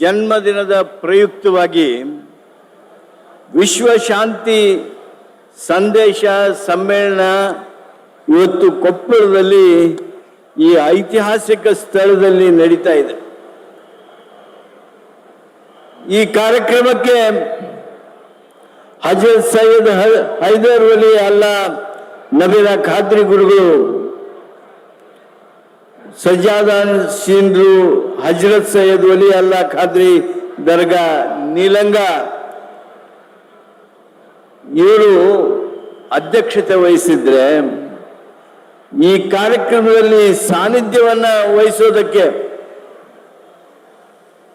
ಜನ್ಮದಿನದ ಪ್ರಯುಕ್ತವಾಗಿ ವಿಶ್ವ ಶಾಂತಿ ಸಂದೇಶ ಸಮ್ಮೇಳನ ಇವತ್ತು ಕೊಪ್ಪಳದಲ್ಲಿ ಈ ಐತಿಹಾಸಿಕ ಸ್ಥಳದಲ್ಲಿ ನಡೀತಾ ಇದೆ. ಈ ಕಾರ್ಯಕ್ರಮಕ್ಕೆ ಹಜರತ್ ಸೈಯದ್ ಹೈದರ್ ವಲಿ ಅಲ್ಲ ನಬೀರ ಖಾದ್ರಿ ಗುರುಗಳು ಸಜ್ಜಾದಾನ್ ಸೀನ್ರು ಹಜರತ್ ಸೈಯದ್ ವಲಿ ಅಲ್ಲಾ ಖಾದ್ರಿ ದರ್ಗಾ ನೀಲಂಗ. ಇವರು ಅಧ್ಯಕ್ಷತೆ ವಹಿಸಿದ್ರೆ ಈ ಕಾರ್ಯಕ್ರಮದಲ್ಲಿ ಸಾನ್ನಿಧ್ಯವನ್ನ ವಹಿಸೋದಕ್ಕೆ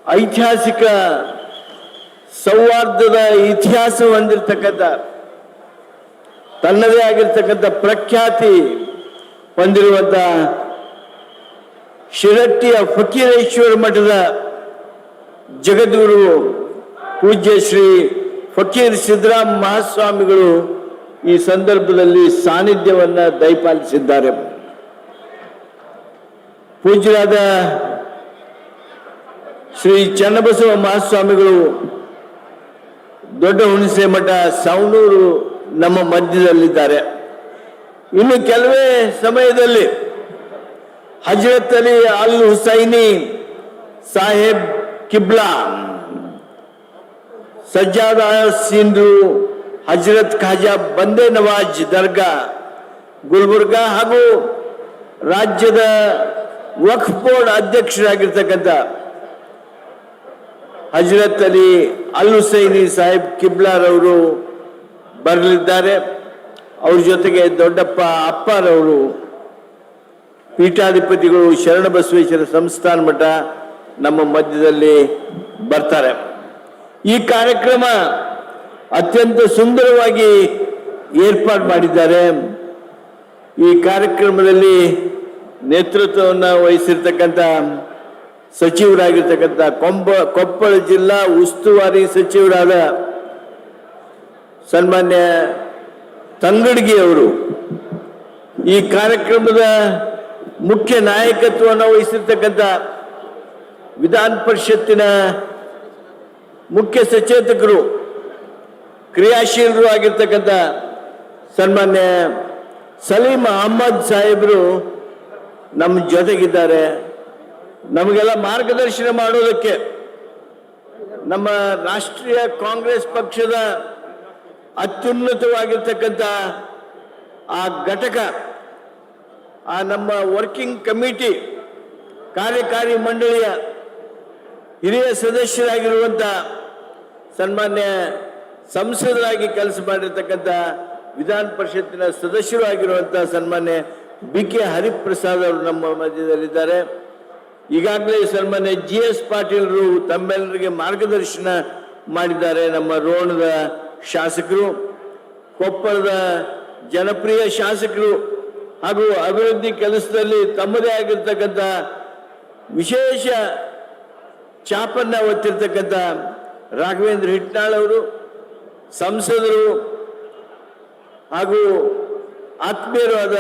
ಐತಿಹಾಸಿಕ ಸೌಹಾರ್ದದ ಇತಿಹಾಸ ಹೊಂದಿರತಕ್ಕಂಥ, ತನ್ನದೇ ಆಗಿರ್ತಕ್ಕಂಥ ಪ್ರಖ್ಯಾತಿ ಹೊಂದಿರುವಂಥ ಶಿರಟ್ಟಿಯ ಫಕೀರೇಶ್ವರ ಮಠದ ಜಗದ್ಗುರು ಪೂಜ್ಯ ಶ್ರೀ ಫಕೀರ್ ಸಿದ್ದರಾಮ್ ಮಹಾಸ್ವಾಮಿಗಳು ಈ ಸಂದರ್ಭದಲ್ಲಿ ಸಾನ್ನಿಧ್ಯವನ್ನ ದಯಪಾಲಿಸಿದ್ದಾರೆ. ಪೂಜ್ಯರಾದ ಶ್ರೀ ಚನ್ನಬಸವ ಮಹಾಸ್ವಾಮಿಗಳು, ದೊಡ್ಡ ಹುಣಸೆ ಮಠ ಸವಣೂರು ನಮ್ಮ ಮಧ್ಯದಲ್ಲಿದ್ದಾರೆ. ಇನ್ನು ಕೆಲವೇ ಸಮಯದಲ್ಲಿ ಹಜರತ್ ಅಲಿ ಅಲ್ ಹುಸೈನಿ ಸಾಹೇಬ್ ಕಿಬ್ಲಾ, ಸಜ್ಜಾದ ಸಿಂಧು ಹಜರತ್ ಖಾಜಾ ಬಂದೇ ನವಾಜ್ ದರ್ಗಾ, ಗುಲ್ಬರ್ಗಾ ಹಾಗೂ ರಾಜ್ಯದ ವಕ್ಫ್ ಬೋರ್ಡ್ ಅಧ್ಯಕ್ಷರಾಗಿರ್ತಕ್ಕಂಥ ಹಜರತ್ ಅಲಿ ಅಲ್ ಹುಸೈನಿ ಸಾಹೇಬ್ ಕಿಬ್ಲಾರವರು ಬರಲಿದ್ದಾರೆ. ಅವ್ರ ಜೊತೆಗೆ ದೊಡ್ಡಪ್ಪ ಅಪ್ಪಾರವರು ಪೀಠಾಧಿಪತಿಗಳು ಶರಣ ಬಸವೇಶ್ವರ ಸಂಸ್ಥಾನ ಮಠ ನಮ್ಮ ಮಧ್ಯದಲ್ಲಿ ಬರ್ತಾರೆ. ಈ ಕಾರ್ಯಕ್ರಮ ಅತ್ಯಂತ ಸುಂದರವಾಗಿ ಏರ್ಪಾಡು ಮಾಡಿದ್ದಾರೆ. ಈ ಕಾರ್ಯಕ್ರಮದಲ್ಲಿ ನೇತೃತ್ವವನ್ನು ವಹಿಸಿರ್ತಕ್ಕಂಥ ಸಚಿವರಾಗಿರ್ತಕ್ಕಂಥ ಕೊಂಬ, ಕೊಪ್ಪಳ ಜಿಲ್ಲಾ ಉಸ್ತುವಾರಿ ಸಚಿವರಾದ ಸನ್ಮಾನ್ಯ ತಂಗಡಿಗೆ ಅವರು ಈ ಕಾರ್ಯಕ್ರಮದ ಮುಖ್ಯ ನಾಯಕತ್ವವನ್ನು ವಹಿಸಿರ್ತಕ್ಕಂಥ ವಿಧಾನ ಪರಿಷತ್ತಿನ ಮುಖ್ಯ ಸಚೇತಕರು, ಕ್ರಿಯಾಶೀಲರು ಆಗಿರ್ತಕ್ಕಂಥ ಸನ್ಮಾನ್ಯ ಸಲೀಂ ಅಹಮ್ಮದ್ ಸಾಹೇಬರು ನಮ್ಮ ಜೊತೆಗಿದ್ದಾರೆ. ನಮಗೆಲ್ಲ ಮಾರ್ಗದರ್ಶನ ಮಾಡೋದಕ್ಕೆ ನಮ್ಮ ರಾಷ್ಟ್ರೀಯ ಕಾಂಗ್ರೆಸ್ ಪಕ್ಷದ ಅತ್ಯುನ್ನತವಾಗಿರ್ತಕ್ಕಂಥ ಆ ಘಟಕ ಆ ನಮ್ಮ ವರ್ಕಿಂಗ್ ಕಮಿಟಿ ಕಾರ್ಯಕಾರಿ ಮಂಡಳಿಯ ಹಿರಿಯ ಸದಸ್ಯರಾಗಿರುವಂಥ ಸನ್ಮಾನ್ಯ ಸಂಸದರಾಗಿ ಕೆಲಸ ಮಾಡಿರ್ತಕ್ಕಂಥ ವಿಧಾನ ಪರಿಷತ್ತಿನ ಸದಸ್ಯರು ಆಗಿರುವಂಥ ಸನ್ಮಾನ್ಯ ಬಿ ಕೆ ಹರಿಪ್ರಸಾದ್ ಅವರು ನಮ್ಮ ಮಧ್ಯದಲ್ಲಿದ್ದಾರೆ. ಈಗಾಗಲೇ ಸನ್ಮಾನ್ಯ ಜಿ ಎಸ್ ಪಾಟೀಲ್ರು ತಮ್ಮೆಲ್ಲರಿಗೆ ಮಾರ್ಗದರ್ಶನ ಮಾಡಿದ್ದಾರೆ ನಮ್ಮ ರೋಣದ ಶಾಸಕರು. ಕೊಪ್ಪಳದ ಜನಪ್ರಿಯ ಶಾಸಕರು ಹಾಗೂ ಅಭಿವೃದ್ಧಿ ಕೆಲಸದಲ್ಲಿ ತಮ್ಮದೇ ಆಗಿರ್ತಕ್ಕಂಥ ವಿಶೇಷ ಚಾಪನ್ನ ಒತ್ತಿರ್ತಕ್ಕಂಥ ರಾಘವೇಂದ್ರ ಹಿಟ್ನಾಳ್ ಅವರು, ಸಂಸದರು ಹಾಗೂ ಆತ್ಮೀಯರು ಆದ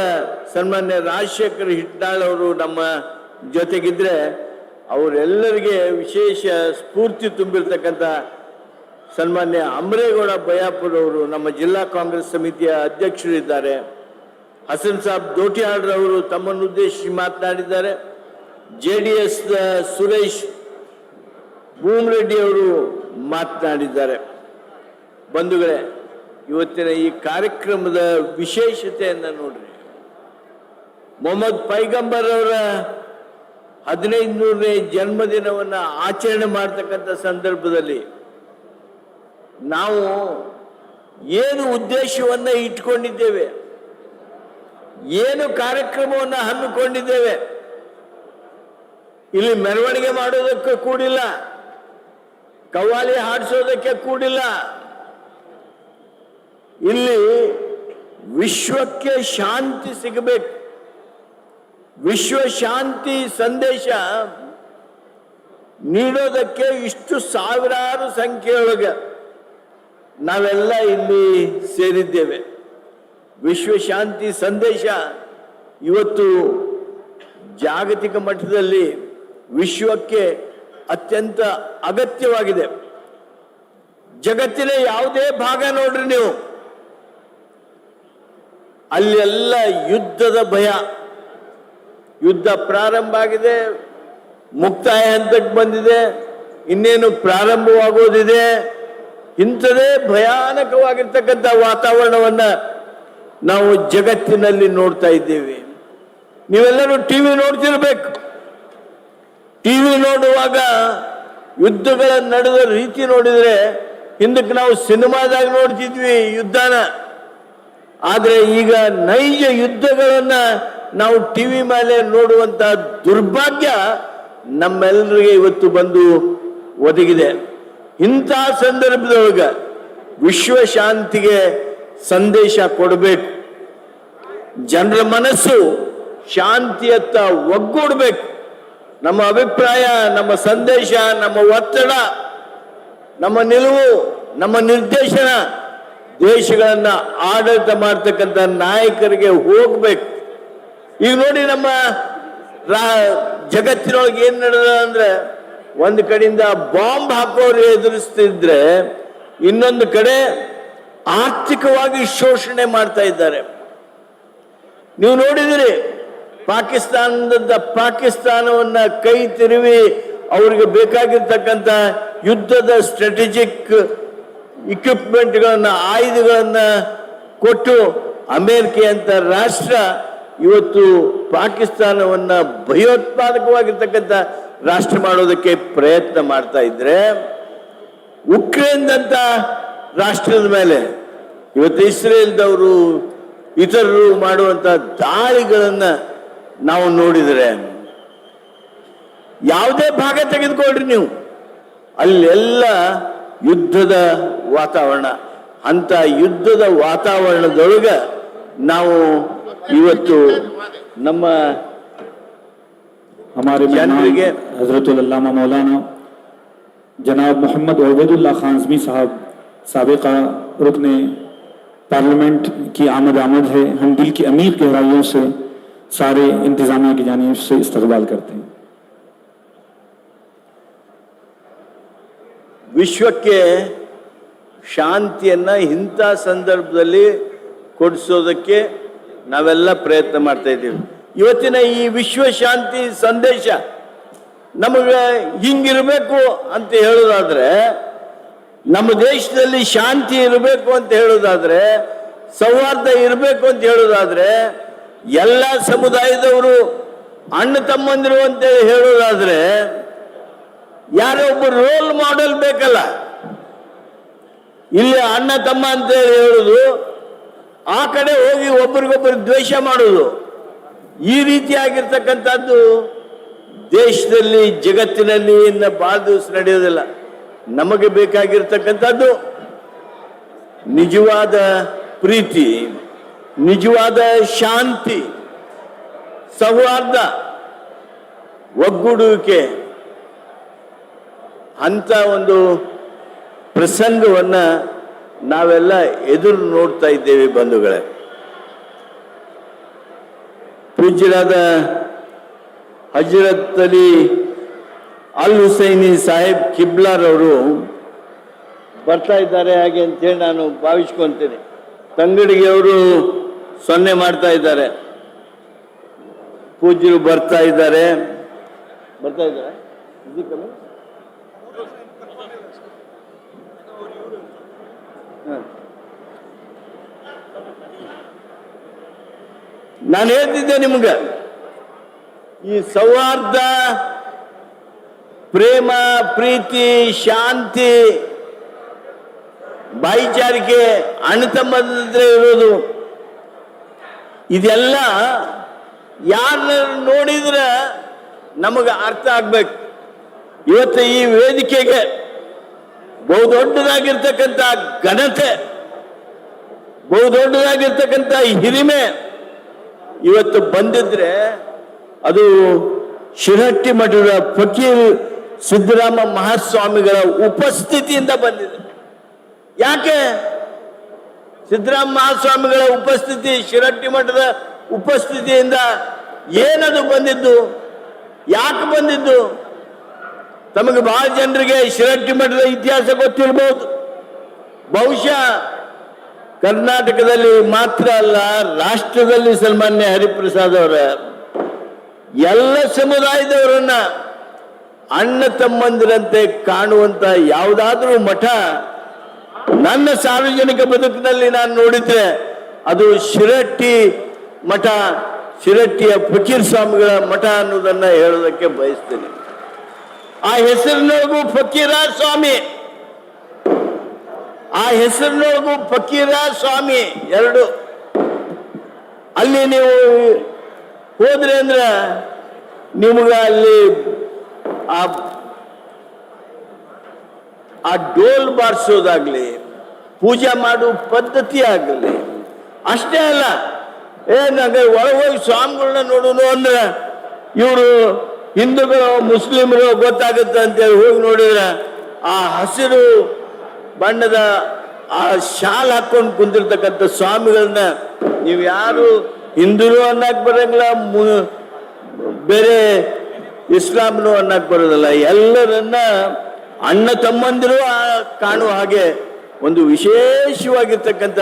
ಸನ್ಮಾನ್ಯ ರಾಜಶೇಖರ್ ಹಿಟ್ನಾಳ್ ಅವರು ನಮ್ಮ ಜೊತೆಗಿದ್ರೆ ಅವರೆಲ್ಲರಿಗೆ ವಿಶೇಷ ಸ್ಫೂರ್ತಿ ತುಂಬಿರ್ತಕ್ಕಂಥ ಸನ್ಮಾನ್ಯ ಅಮರೇಗೌಡ ಬಯಾಪುರವರು ನಮ್ಮ ಜಿಲ್ಲಾ ಕಾಂಗ್ರೆಸ್ ಸಮಿತಿಯ ಅಧ್ಯಕ್ಷರಿದ್ದಾರೆ. ಹಸನ್ ಸಾಬ್ ಅವರು ತಮ್ಮನ್ನು ಉದ್ದೇಶಿಸಿ ಮಾತನಾಡಿದ್ದಾರೆ. J D S Suresh Bhumareddy ಅವರು ಮಾತನಾಡಿದ್ದಾರೆ. ಬಂಧುಗಳೇ, ಇವತ್ತಿನ ಈ ಕಾರ್ಯಕ್ರಮದ ವಿಶೇಷತೆಯನ್ನು ನೋಡ್ರಿ. ಮೊಹಮ್ಮದ್ ಪೈಗಂಬರ್ ಅವರ ಹದಿನೈದು ನೂರನೇ ಜನ್ಮದಿನವನ್ನು ಆಚರಣೆ ಮಾಡ್ತಕ್ಕಂಥ ಸಂದರ್ಭದಲ್ಲಿ ನಾವು ಏನು ಉದ್ದೇಶವನ್ನ ಇಟ್ಕೊಂಡಿದ್ದೇವೆ? ಏನು ಕಾರ್ಯಕ್ರಮವನ್ನು ಹಮ್ಮಿಕೊಂಡಿದ್ದೇವೆ? ಇಲ್ಲಿ ಮೆರವಣಿಗೆ ಮಾಡೋದಕ್ಕೆ ಕೂಡಿಲ್ಲ. ಕವ್ವಾಲಿ ಹಾಡಿಸೋದಕ್ಕೆ ಕೂಡಿಲ್ಲ. ಇಲ್ಲಿ ವಿಶ್ವಕ್ಕೆ ಶಾಂತಿ ಸಿಗಬೇಕು. ವಿಶ್ವ ಶಾಂತಿ ಸಂದೇಶ ನೀಡೋದಕ್ಕೆ ಇಷ್ಟು ಸಾವಿರಾರು ಸಂಖ್ಯೆಯೊಳಗೆ ನಾವೆಲ್ಲ ಇಲ್ಲಿ ಸೇರಿದ್ದೇವೆ. ವಿಶ್ವ ಶಾಂತಿ ಸಂದೇಶ ಇವತ್ತು ಜಾಗತಿಕ ಮಟ್ಟದಲ್ಲಿ ವಿಶ್ವಕ್ಕೆ ಅತ್ಯಂತ ಅಗತ್ಯವಾಗಿದೆ. ಜಗತ್ತಿನ ಯಾವುದೇ ಭಾಗ ನೋಡ್ರಿ ನೀವು. ಅಲ್ಲೆಲ್ಲ ಯುದ್ಧದ ಭಯ. ಯುದ್ಧ ಪ್ರಾರಂಭ ಆಗಿದೆ. ಮುಕ್ತಾಯ ಹಂತಕ್ಕೆ ಬಂದಿದೆ. ಇನ್ನೇನು ಪ್ರಾರಂಭವಾಗೋದಿದೆ. ಇಂಥದೇ ಭಯಾನಕವಾಗಿರ್ತಕ್ಕಂಥ ವಾತಾವರಣವನ್ನ ನಾವು ಜಗತ್ತಿನಲ್ಲಿ ನೋಡ್ತಾ ಇದ್ದೇವೆ. ನೀವೆಲ್ಲರೂ ಟಿವಿ ನೋಡ್ತಿರ್ಬೇಕು. ಟಿವಿ ನೋಡುವಾಗ ಯುದ್ಧಗಳ ನಡೆದ ರೀತಿ ನೋಡಿದ್ರೆ ಹಿಂದಕ್ಕೆ ನಾವು ಸಿನಿಮಾದಾಗ ನೋಡ್ತಿದ್ವಿ ಯುದ್ಧನ. ಆದ್ರೆ ಈಗ ನೈಜ ಯುದ್ಧಗಳನ್ನ ನಾವು ಟಿವಿ ಮೇಲೆ ನೋಡುವಂತ ದುರ್ಭಾಗ್ಯ ನಮ್ಮೆಲ್ಲರಿಗೆ ಇವತ್ತು ಬಂದು ಒದಗಿದೆ. ಇಂಥ ಸಂದರ್ಭದೊಳಗ ವಿಶ್ವ ಶಾಂತಿಗೆ ಸಂದೇಶ ಕೊಡಬೇಕು. ಜನರ ಮನಸ್ಸು ಶಾಂತಿಯತ್ತ ಒಗ್ಗೂಡ್ಬೇಕು. ನಮ್ಮ ಅಭಿಪ್ರಾಯ, ನಮ್ಮ ಸಂದೇಶ, ನಮ್ಮ ಒತ್ತಡ, ನಮ್ಮ ನಿಲುವು, ನಮ್ಮ ನಿರ್ದೇಶನ ದೇಶಗಳನ್ನ ಆಡಳಿತ ಮಾಡ್ತಕ್ಕಂಥ ನಾಯಕರಿಗೆ ಹೋಗ್ಬೇಕು. ಈಗ ನೋಡಿ ನಮ್ಮ ಜಗತ್ತಿನೊಳಗೆ ಏನ್ ನಡೆದ ಅಂದ್ರೆ ಒಂದು ಕಡೆಯಿಂದ ಬಾಂಬ್ ಹಾಕೋರು ಎದುರಿಸ್ತಿದ್ರೆ ಇನ್ನೊಂದು ಕಡೆ ಆರ್ಥಿಕವಾಗಿ ಶೋಷಣೆ ಮಾಡ್ತಾ ಇದ್ದಾರೆ. ನೀವು ನೋಡಿದಿರಿ, ಪಾಕಿಸ್ತಾನದ ಪಾಕಿಸ್ತಾನವನ್ನ ಕೈ ತಿರುವಿ ಅವರಿಗೆ ಬೇಕಾಗಿರ್ತಕ್ಕಂಥ ಯುದ್ಧದ ಸ್ಟ್ರಾಟಜಿಕ್ ಇಕ್ವಿಪ್ಮೆಂಟ್ಗಳನ್ನ ಆಯುಧಗಳನ್ನ ಕೊಟ್ಟು ಅಮೇರಿಕೆ ಅಂತ ರಾಷ್ಟ್ರ ಇವತ್ತು ಪಾಕಿಸ್ತಾನವನ್ನ ಭಯೋತ್ಪಾದಕವಾಗಿರ್ತಕ್ಕಂಥ ರಾಷ್ಟ್ರ ಮಾಡೋದಕ್ಕೆ ಪ್ರಯತ್ನ ಮಾಡ್ತಾ ಇದ್ರೆ ಉಕ್ರೇನ್ ಅಂತ ರಾಷ್ಟ್ರದ ಮೇಲೆ ಇವತ್ತು ಇಸ್ರೇಲ್ದವರು ಇತರರು ಮಾಡುವಂತ ದಾಳಿಗಳನ್ನ ನಾವು ನೋಡಿದರೆ ಯಾವುದೇ ಭಾಗ ತೆಗೆದುಕೊಳ್ರಿ ನೀವು ಅಲ್ಲೆಲ್ಲ ಯುದ್ಧದ ವಾತಾವರಣ ಅಂತ ಯುದ್ಧದ ವಾತಾವರಣದೊಳಗ ನಾವು ಇವತ್ತು ನಮ್ಮ हमारे जानवरी मेहमान हजरतुल्लामा मौलाना जनाब मोहम्मद ओबैदुल्ला खानजमी साहब सबका रुकन पार्लियामेंट की आमद आमद है हम दिल की अमीर गहराइयों से सारे इंतजामिया की जानिब से इस्तकबाल करते हैं ವಿಶ್ವಕ್ಕೆ ಶಾಂತಿಯನ್ನ ಇಂಥ ಸಂದರ್ಭದಲ್ಲಿ ಕೊಡಿಸೋದಕ್ಕೆ ನಾವೆಲ್ಲ ಪ್ರಯತ್ನ ಮಾಡ್ತಾ ಇದ್ದೀವಿ ಇವತ್ತಿನ ಈ ವಿಶ್ವ ಶಾಂತಿ ಸಂದೇಶ ನಮಗೆ ಹಿಂಗಿರಬೇಕು ಅಂತ ಹೇಳೋದಾದ್ರೆ ನಮ್ಮ ದೇಶದಲ್ಲಿ ಶಾಂತಿ ಇರಬೇಕು ಅಂತ ಹೇಳೋದಾದ್ರೆ, ಸೌಹಾರ್ದ ಇರಬೇಕು ಅಂತ ಹೇಳೋದಾದ್ರೆ, ಎಲ್ಲ ಸಮುದಾಯದವರು ಅಣ್ಣ ತಮ್ಮಂದಿರು ಅಂತ ಹೇಳೋದಾದ್ರೆ, ಯಾರೋ ಒಬ್ಬ ರೋಲ್ ಮಾಡೆಲ್ ಬೇಕಲ್ಲ. ಇಲ್ಲಿ ಅಣ್ಣ ತಮ್ಮ ಅಂತ ಹೇಳೋದು, ಆ ಕಡೆ ಹೋಗಿ ಒಬ್ರಿಗೊಬ್ಬರು ದ್ವೇಷ ಮಾಡುದು. ಈ ರೀತಿಯಾಗಿರ್ತಕ್ಕಂಥದ್ದು ದೇಶದಲ್ಲಿ, ಜಗತ್ತಿನಲ್ಲಿ ಇನ್ನು ಭಾಳ ದಿವಸ ನಡೆಯೋದಿಲ್ಲ. ನಮಗೆ ಬೇಕಾಗಿರ್ತಕ್ಕಂಥದ್ದು ನಿಜವಾದ ಪ್ರೀತಿ, ನಿಜವಾದ ಶಾಂತಿ, ಸೌಹಾರ್ದ, ಒಗ್ಗೂಡುವಿಕೆ. ಅಂತ ಒಂದು ಪ್ರಸಂಗವನ್ನು ನಾವೆಲ್ಲ ಎದುರು ನೋಡ್ತಾ ಇದ್ದೇವೆ ಬಂಧುಗಳೇ. ಪೂಜ್ಯರಾದ ಹಜರತ್ ಅಲಿ ಅಲ್ ಹುಸೈನಿ ಸಾಹೇಬ್ ಕಿಬ್ಲಾರ್ ಅವರು ಬರ್ತಾ ಇದ್ದಾರೆ ಹಾಗೆ ಅಂತೇಳಿ ನಾನು ಭಾವಿಸ್ಕೊತೀನಿ. ತಂಗಡಿಗೆ ಅವರು ಸೊನ್ನೆ ಮಾಡ್ತಾ ಇದ್ದಾರೆ. ಪೂಜ್ಯರು ಬರ್ತಾ ಇದ್ದಾರೆ. ಬರ್ತಾ ಇದ್ದಾರೆ? ನಾನು ಹೇಳ್ತಿದ್ದೆ ನಿಮ್ಗೆ, ಈ ಸೌಹಾರ್ದ ಪ್ರೇಮ, ಪ್ರೀತಿ, ಶಾಂತಿ, ಭಾಯಿಚಾರಿಕೆ ಅಣತಮ್ಮದ್ರೆ ಇರೋದು. ಇದೆಲ್ಲ ಯಾರನ್ನ ನೋಡಿದ್ರೆ ನಮಗೆ ಅರ್ಥ ಆಗ್ಬೇಕು. ಇವತ್ತು ಈ ವೇದಿಕೆಗೆ ಬಹುದೊಡ್ಡದಾಗಿರ್ತಕ್ಕಂಥ ಘನತೆ, ಬಹುದೊಡ್ಡದಾಗಿರ್ತಕ್ಕಂಥ ಹಿರಿಮೆ ಇವತ್ತು ಬಂದಿದ್ರೆ ಅದು ಶಿರಟ್ಟಿ ಮಠದ ಫಕೀರ್ ಸಿದ್ದರಾಮ ಮಹಾಸ್ವಾಮಿಗಳ ಉಪಸ್ಥಿತಿಯಿಂದ ಬಂದಿದೆ. ಯಾಕೆ? ಸಿದ್ದರಾಮ ಮಹಾಸ್ವಾಮಿಗಳ ಉಪಸ್ಥಿತಿ ಶಿರಟ್ಟಿ ಮಠದ ಉಪಸ್ಥಿತಿಯಿಂದ ಏನದು ಬಂದಿದ್ದು? ಯಾಕೆ ಬಂದಿದ್ದು? ತಮಗೆ ಬಹಳ ಜನರಿಗೆ ಶಿರಟ್ಟಿ ಮಠದ ಇತಿಹಾಸ ಗೊತ್ತಿರಬಹುದು ಬಹುಶಃ ಕರ್ನಾಟಕದಲ್ಲಿ ಮಾತ್ರ ಅಲ್ಲ, ರಾಷ್ಟ್ರದಲ್ಲಿ ಸನ್ಮಾನ್ಯ ಹರಿಪ್ರಸಾದ್ ಅವರ. ಎಲ್ಲ ಸಮುದಾಯದವರನ್ನ ಅಣ್ಣ ತಮ್ಮಂದಿರಂತೆ ಕಾಣುವಂತ ಯಾವುದಾದ್ರೂ ಮಠ ನನ್ನ ಸಾರ್ವಜನಿಕ ಬದುಕಿನಲ್ಲಿ ನಾನು ನೋಡಿದ್ರೆ ಅದು ಶಿರಟ್ಟಿ ಮಠ, ಶಿರಟ್ಟಿಯ ಫಕೀರ್ ಸ್ವಾಮಿಗಳ ಮಠ ಅನ್ನೋದನ್ನ ಹೇಳೋದಕ್ಕೆ ಬಯಸ್ತೇನೆ. ಆ ಹೆಸರಿನೊಳಗೂ ಫಕೀರ ಸ್ವಾಮಿ, ಆ ಹೆಸರಿನೊಳಗೂ ಫಕೀರ ಸ್ವಾಮಿ ಎರಡು. ಅಲ್ಲಿ ನೀವು ಹೋದ್ರೆ ಅಂದ್ರೆ ನಿಮ್ಗ ಅಲ್ಲಿ ಆ ಡೋಲ್ ಬಾರಿಸೋದಾಗ್ಲಿ, ಪೂಜೆ ಮಾಡೋ ಪದ್ಧತಿ ಆಗಲಿ, ಅಷ್ಟೇ ಅಲ್ಲ, ಏ, ನಂಗೆ ಒಳಗೆ ಹೋಗಿ ಸ್ವಾಮಿಗಳನ್ನ ನೋಡೋನು ಅಂದ್ರೆ ಇವರು ಹಿಂದೂಗಳು, ಮುಸ್ಲಿಮರು ಗೊತ್ತಾಗುತ್ತೆ ಅಂತೇಳಿ ಹೋಗಿ ನೋಡಿದ್ರೆ, ಆ ಹಸಿರು ಬಣ್ಣದ ಆ ಶಾಲ್ ಹಾಕೊಂಡು ಕುಂದಿರ್ತಕ್ಕಂಥ ಸ್ವಾಮಿಗಳನ್ನ ನೀವು ಯಾರು ಹಿಂದೂರು ಅನ್ನಕ್ ಬರಂಗಿಲ್ಲ ಬೇರೆ ಇಸ್ಲಾಂನು ಅನ್ನಕ್ಕೆ ಬರೋದಲ್ಲ. ಎಲ್ಲರನ್ನ ಅಣ್ಣ ತಮ್ಮಂದಿರು ಕಾಣುವ ಹಾಗೆ ಒಂದು ವಿಶೇಷವಾಗಿರ್ತಕ್ಕಂಥ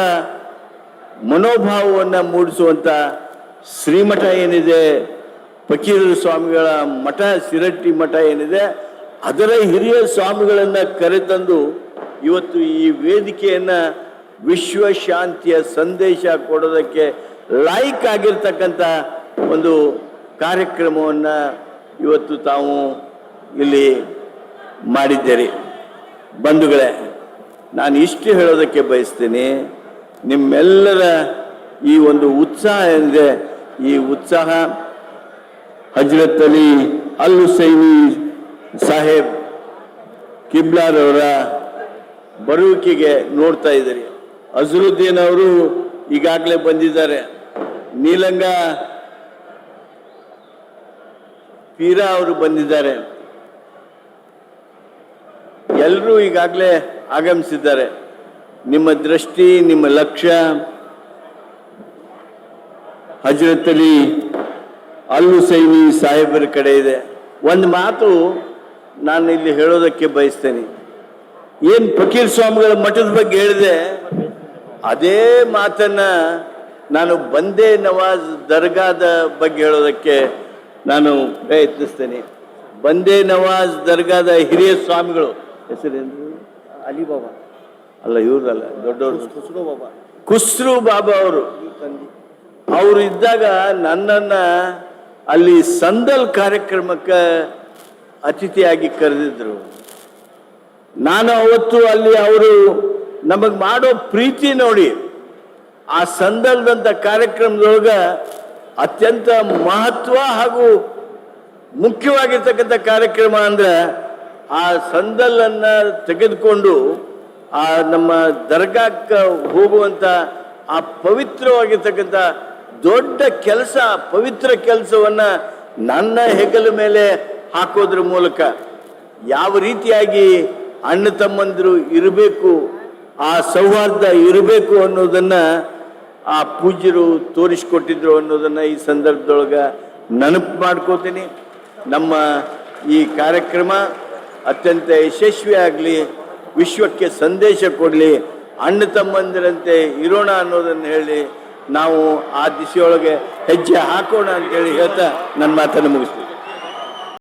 ಮನೋಭಾವವನ್ನು ಮೂಡಿಸುವಂಥ ಶ್ರೀಮಠ ಏನಿದೆ, ಫಕೀರರು ಸ್ವಾಮಿಗಳ ಮಠ, ಸಿರಟ್ಟಿ ಮಠ ಏನಿದೆ, ಅದರ ಹಿರಿಯ ಸ್ವಾಮಿಗಳನ್ನ ಕರೆತಂದು ಇವತ್ತು ಈ ವೇದಿಕೆಯನ್ನ ವಿಶ್ವ ಶಾಂತಿಯ ಸಂದೇಶ ಕೊಡೋದಕ್ಕೆ ಲಾಯ್ಕ್ ಆಗಿರ್ತಕ್ಕಂಥ ಒಂದು ಕಾರ್ಯಕ್ರಮವನ್ನ ಇವತ್ತು ತಾವು ಇಲ್ಲಿ ಮಾಡಿದ್ದೀರಿ. ಬಂಧುಗಳೇ, ನಾನು ಇಷ್ಟು ಹೇಳೋದಕ್ಕೆ ಬಯಸ್ತೀನಿ, ನಿಮ್ಮೆಲ್ಲರ ಈ ಒಂದು ಉತ್ಸಾಹ ಏನಿದೆ ಈ ಉತ್ಸಾಹ ಹಜರತ್ ಅಲಿ ಅಲ್ ಹುಸೈನಿ ಸಾಹೇಬ್ ಕಿಬ್ಲಾರವರ ಬರುವಿಕೆಗೆ ನೋಡ್ತಾ ಇದ್ದೀರಿ. ಅಜರುದ್ದೀನ್ ಅವರು ಈಗಾಗಲೇ ಬಂದಿದ್ದಾರೆ. ನೀಲಂಗ ಪೀರಾ ಅವರು ಬಂದಿದ್ದಾರೆ. ಎಲ್ಲರೂ ಈಗಾಗಲೇ ಆಗಮಿಸಿದ್ದಾರೆ. ನಿಮ್ಮ ದೃಷ್ಟಿ, ನಿಮ್ಮ ಲಕ್ಷ್ಯ ಹಜರತ್ ಅಲಿ ಅಲ್ಲು ಸೈನಿ ಸಾಹೇಬರ ಕಡೆ ಇದೆ. ಒಂದು ಮಾತು ನಾನು ಇಲ್ಲಿ ಹೇಳೋದಕ್ಕೆ ಬಯಸ್ತೇನೆ. ಏನು ಫಕೀರ್ ಸ್ವಾಮಿಗಳ ಮಠದ ಬಗ್ಗೆ ಹೇಳಿದೆ? ಅದೇ ಮಾತನ್ನು ನಾನು ಬಂದೇ ನವಾಜ್ ದರ್ಗಾದ ಬಗ್ಗೆ ಹೇಳೋದಕ್ಕೆ ನಾನು ಪ್ರಯತ್ನಿಸ್ತೇನೆ. ಬಂದೇ ನವಾಜ್ ದರ್ಗಾದ ಹಿರಿಯ ಸ್ವಾಮಿಗಳು. ಹೆಸರೇನು ಅಲಿಬಾಬಾ ಅಲ್ಲ ಇವ್ರದಲ್ಲ ದೊಡ್ಡವರು. ಖುಸ್ರು ಬಾಬಾ. ಖುಸ್ರು ಬಾಬಾ ಅವರು. ಅವರು ಇದ್ದಾಗ ನನ್ನನ್ನು ಅಲ್ಲಿ ಸಂದಲ್ ಕಾರ್ಯಕ್ರಮಕ್ಕೆ ಅತಿಥಿಯಾಗಿ ಕರೆದಿದ್ರು. ನಾನು ಅವತ್ತು ಅಲ್ಲಿ ಅವರು ನಮಗೆ ಮಾಡೋ ಪ್ರೀತಿ ನೋಡಿ ಆ ಸಂದಲ್ದಂಥ ಕಾರ್ಯಕ್ರಮದೊಳಗ ಅತ್ಯಂತ ಮಹತ್ವ ಹಾಗೂ ಮುಖ್ಯವಾಗಿರ್ತಕ್ಕಂಥ ಕಾರ್ಯಕ್ರಮ ಅಂದ್ರೆ ಆ ಸಂದಲ್ಲನ್ನ ತೆಗೆದುಕೊಂಡು ಆ ನಮ್ಮ ದರ್ಗಾಕ್ಕೆ ಹೋಗುವಂಥ ಆ ಪವಿತ್ರವಾಗಿರ್ತಕ್ಕಂಥ ದೊಡ್ಡ ಕೆಲಸ, ಪವಿತ್ರ ಕೆಲಸವನ್ನು ನನ್ನ ಹೆಗಲ ಮೇಲೆ ಹಾಕೋದ್ರ ಮೂಲಕ ಯಾವ ರೀತಿಯಾಗಿ ಅಣ್ಣ ತಮ್ಮಂದಿರು ಇರಬೇಕು, ಆ ಸೌಹಾರ್ದ ಇರಬೇಕು ಅನ್ನೋದನ್ನ ಆ ಪೂಜ್ಯರು ತೋರಿಸಿಕೊಟ್ಟಿದ್ರು ಅನ್ನೋದನ್ನ ಈ ಸಂದರ್ಭದೊಳಗೆ ನೆನಪು ಮಾಡ್ಕೋತೀನಿ. ನಮ್ಮ ಈ ಕಾರ್ಯಕ್ರಮ ಅತ್ಯಂತ ಯಶಸ್ವಿ ಆಗಲಿ, ವಿಶ್ವಕ್ಕೆ ಸಂದೇಶ ಕೊಡಲಿ, ಅಣ್ಣ ತಮ್ಮಂದಿರಂತೆ ಇರೋಣ ಅನ್ನೋದನ್ನು ಹೇಳಿ ನಾವು ಆ ದಿಶೆಯೊಳಗೆ ಹೆಜ್ಜೆ ಹಾಕೋಣ ಅಂತೇಳಿ ಹೇಳ್ತಾ ನನ್ನ ಮಾತನ್ನು ಮುಗಿಸ್ತೀನಿ.